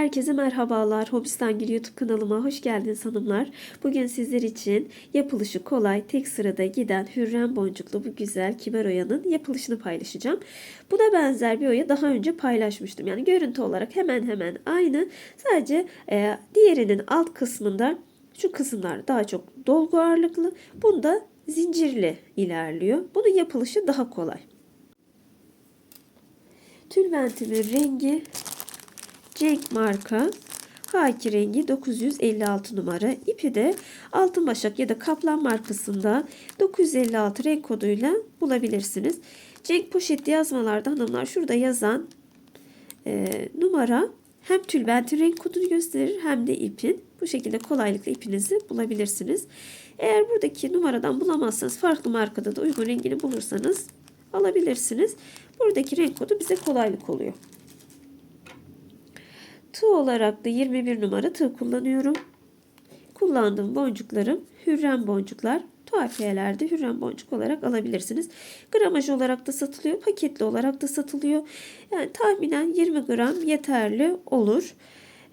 Herkese merhabalar. Hobistangil YouTube kanalıma hoş geldiniz hanımlar. Bugün sizler için yapılışı kolay, tek sırada giden Hürrem boncuklu bu güzel kibar oyanın yapılışını paylaşacağım. Buna benzer bir oya daha önce paylaşmıştım. Yani görüntü olarak hemen hemen aynı. Sadece e, diğerinin alt kısmında şu kısımlar daha çok dolgu ağırlıklı. Bunda zincirli ilerliyor. Bunun yapılışı daha kolay. Tülbentimin rengi Cenk marka Haki rengi 956 numara. İpi de Altın Başak ya da Kaplan markasında 956 renk koduyla bulabilirsiniz. Cenk poşetli yazmalarda hanımlar şurada yazan e, numara hem tülbentin renk kodunu gösterir hem de ipin. Bu şekilde kolaylıkla ipinizi bulabilirsiniz. Eğer buradaki numaradan bulamazsanız farklı markada da uygun rengini bulursanız alabilirsiniz. Buradaki renk kodu bize kolaylık oluyor. Tığ olarak da 21 numara tığ kullanıyorum. Kullandığım boncuklarım hürrem boncuklar. Tuhafiyelerde hürrem boncuk olarak alabilirsiniz. Gramaj olarak da satılıyor. Paketli olarak da satılıyor. Yani tahminen 20 gram yeterli olur.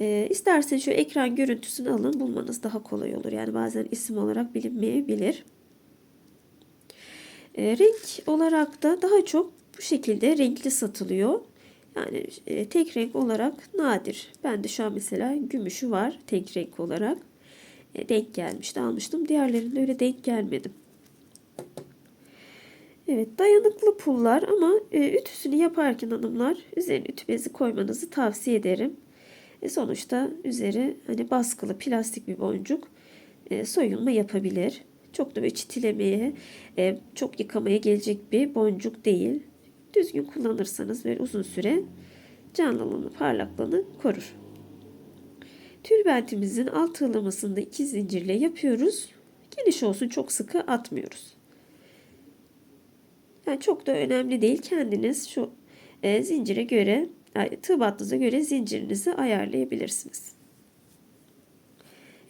E, isterseniz şu ekran görüntüsünü alın bulmanız daha kolay olur. Yani bazen isim olarak bilinmeyebilir. E, renk olarak da daha çok bu şekilde renkli satılıyor. Yani e, tek renk olarak nadir. Ben de şu an mesela gümüşü var tek renk olarak. E, denk gelmişti almıştım. Diğerlerinde öyle denk gelmedim. Evet dayanıklı pullar ama e, ütüsünü yaparken hanımlar üzerine ütü bezi koymanızı tavsiye ederim. E, sonuçta üzeri hani baskılı plastik bir boncuk e, soyulma yapabilir. Çok da böyle çitilemeye, e, çok yıkamaya gelecek bir boncuk değil düzgün kullanırsanız ve uzun süre canlılığını, parlaklığını korur. Tülbentimizin alt tığlamasını da iki zincirle yapıyoruz. Geniş olsun çok sıkı atmıyoruz. Yani çok da önemli değil. Kendiniz şu e, zincire göre, yani tığ battığınıza göre zincirinizi ayarlayabilirsiniz.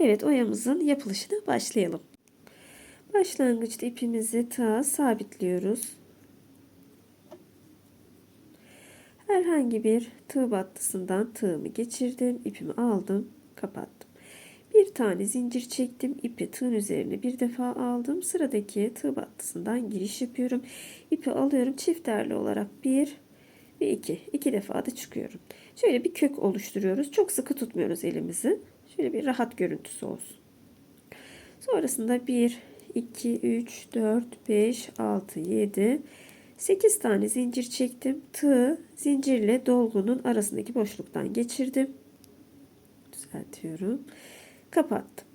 Evet oyamızın yapılışına başlayalım. Başlangıçta ipimizi tığa sabitliyoruz. Herhangi bir tığ battısından tığımı geçirdim, ipimi aldım, kapattım. Bir tane zincir çektim, ipi tığın üzerine bir defa aldım. Sıradaki tığ battısından giriş yapıyorum. İpi alıyorum, çifterli olarak bir ve iki. iki defa da çıkıyorum. Şöyle bir kök oluşturuyoruz. Çok sıkı tutmuyoruz elimizi. Şöyle bir rahat görüntüsü olsun. Sonrasında 1, 2, 3, 4, 5, 6, 7, 8 tane zincir çektim. Tığ zincirle dolgunun arasındaki boşluktan geçirdim. Düzeltiyorum. Kapattım.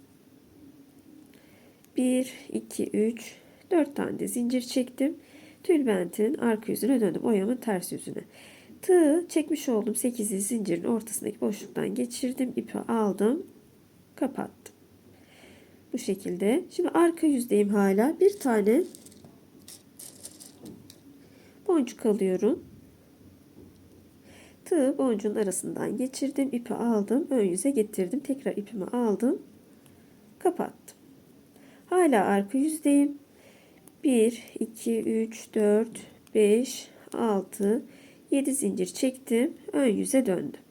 1, 2, 3, 4 tane de zincir çektim. Tülbentin arka yüzüne döndüm. Oyamın ters yüzüne. Tığ çekmiş olduğum 8 zincirin ortasındaki boşluktan geçirdim. ipi aldım. Kapattım. Bu şekilde. Şimdi arka yüzdeyim hala. Bir tane boncuk alıyorum. Tığ boncuğun arasından geçirdim. ipi aldım. Ön yüze getirdim. Tekrar ipimi aldım. Kapattım. Hala arka yüzdeyim. 1, 2, 3, 4, 5, 6, 7 zincir çektim. Ön yüze döndüm.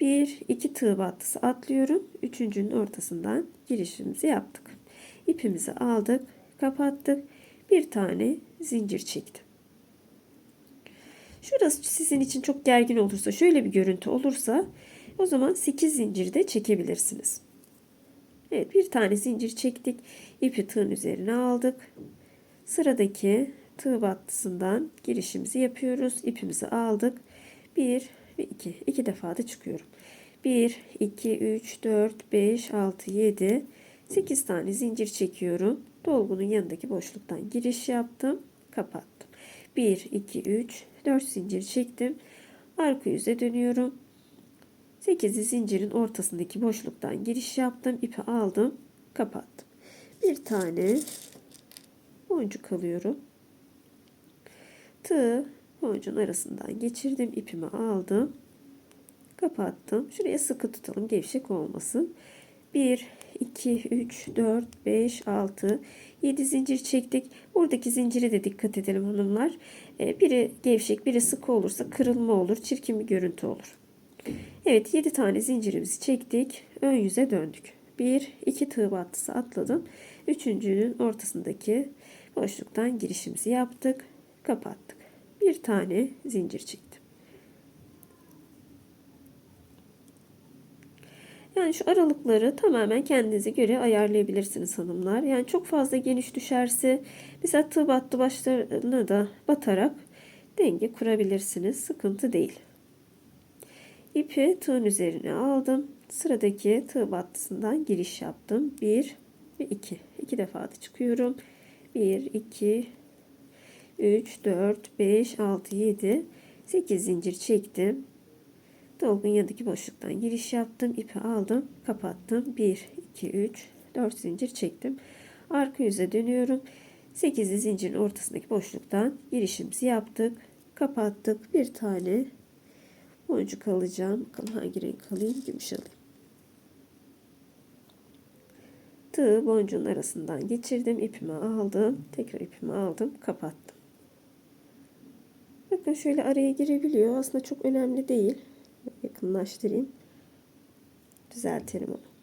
1, 2 tığ battısı atlıyorum. Üçüncünün ortasından girişimizi yaptık. İpimizi aldık. Kapattık. Bir tane zincir çektim. Şurası sizin için çok gergin olursa, şöyle bir görüntü olursa o zaman 8 zincir de çekebilirsiniz. Evet bir tane zincir çektik. İpi tığın üzerine aldık. Sıradaki tığ battısından girişimizi yapıyoruz. İpimizi aldık. 1 ve 2. 2 defa da çıkıyorum. 1, 2, 3, 4, 5, 6, 7, 8 tane zincir çekiyorum. Dolgunun yanındaki boşluktan giriş yaptım. Kapattım. 1, 2, 3, 4 zincir çektim. Arka yüze dönüyorum. 8 zincirin ortasındaki boşluktan giriş yaptım. ipi aldım. Kapattım. Bir tane boncuk alıyorum. Tığ boncuğun arasından geçirdim. ipimi aldım. Kapattım. Şuraya sıkı tutalım. Gevşek olmasın. 1, 2, 3, 4, 5, 6, 7 zincir çektik. Buradaki zincire de dikkat edelim hanımlar. Ee, biri gevşek, biri sıkı olursa kırılma olur. Çirkin bir görüntü olur. Evet 7 tane zincirimizi çektik. Ön yüze döndük. 1 2 tığ battısı atladım. Üçüncünün ortasındaki boşluktan girişimizi yaptık. Kapattık. Bir tane zincir çektim. Yani şu aralıkları tamamen kendinize göre ayarlayabilirsiniz hanımlar. Yani çok fazla geniş düşerse mesela tığ battı başlarına da batarak denge kurabilirsiniz. Sıkıntı değil. İpi tığın üzerine aldım. Sıradaki tığ battısından giriş yaptım. 1 ve 2. 2 defa da çıkıyorum. 1, 2, 3, 4, 5, 6, 7, 8 zincir çektim. Dolgun yanındaki boşluktan giriş yaptım. ipi aldım. Kapattım. 1, 2, 3, 4 zincir çektim. Arka yüze dönüyorum. 8 zincirin ortasındaki boşluktan girişimizi yaptık. Kapattık. Bir tane boncuk alacağım. Bakalım hangi renk alayım? Gümüş alayım. Tığı boncuğun arasından geçirdim. ipimi aldım. Tekrar ipimi aldım. Kapattım. Bakın şöyle araya girebiliyor. Aslında çok önemli değil. Yakınlaştırayım. Düzeltelim onu.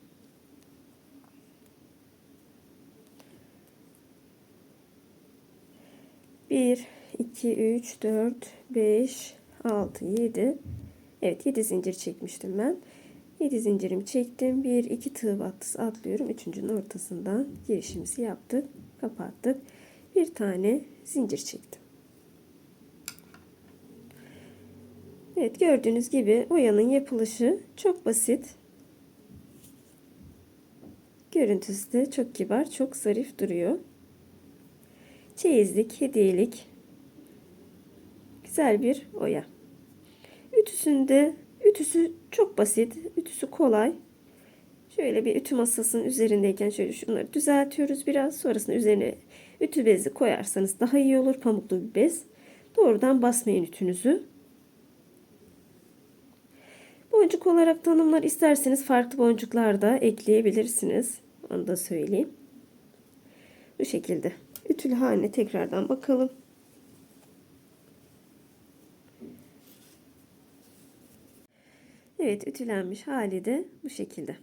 Bir, iki, üç, dört, beş, altı, yedi. Evet 7 zincir çekmiştim ben. 7 zincirimi çektim. 1 2 tığ battısı atlıyorum. Üçüncünün ortasından girişimizi yaptık. Kapattık. Bir tane zincir çektim. Evet gördüğünüz gibi oyanın yapılışı çok basit. Görüntüsü de çok kibar, çok zarif duruyor. Çeyizlik, hediyelik güzel bir oya. Ütüsünde ütüsü çok basit, ütüsü kolay. Şöyle bir ütü masasının üzerindeyken şöyle şunları düzeltiyoruz biraz. Sonrasında üzerine ütü bezi koyarsanız daha iyi olur. Pamuklu bir bez. Doğrudan basmayın ütünüzü. Boncuk olarak tanımlar isterseniz farklı boncuklar da ekleyebilirsiniz. Onu da söyleyeyim. Bu şekilde. Ütülü haline tekrardan bakalım. Evet ütülenmiş hali de bu şekilde.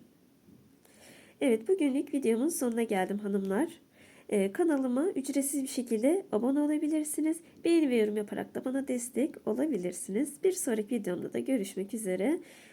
Evet bugünlük videomun sonuna geldim hanımlar. Ee, kanalıma ücretsiz bir şekilde abone olabilirsiniz. Beğeni ve yorum yaparak da bana destek olabilirsiniz. Bir sonraki videomda da görüşmek üzere.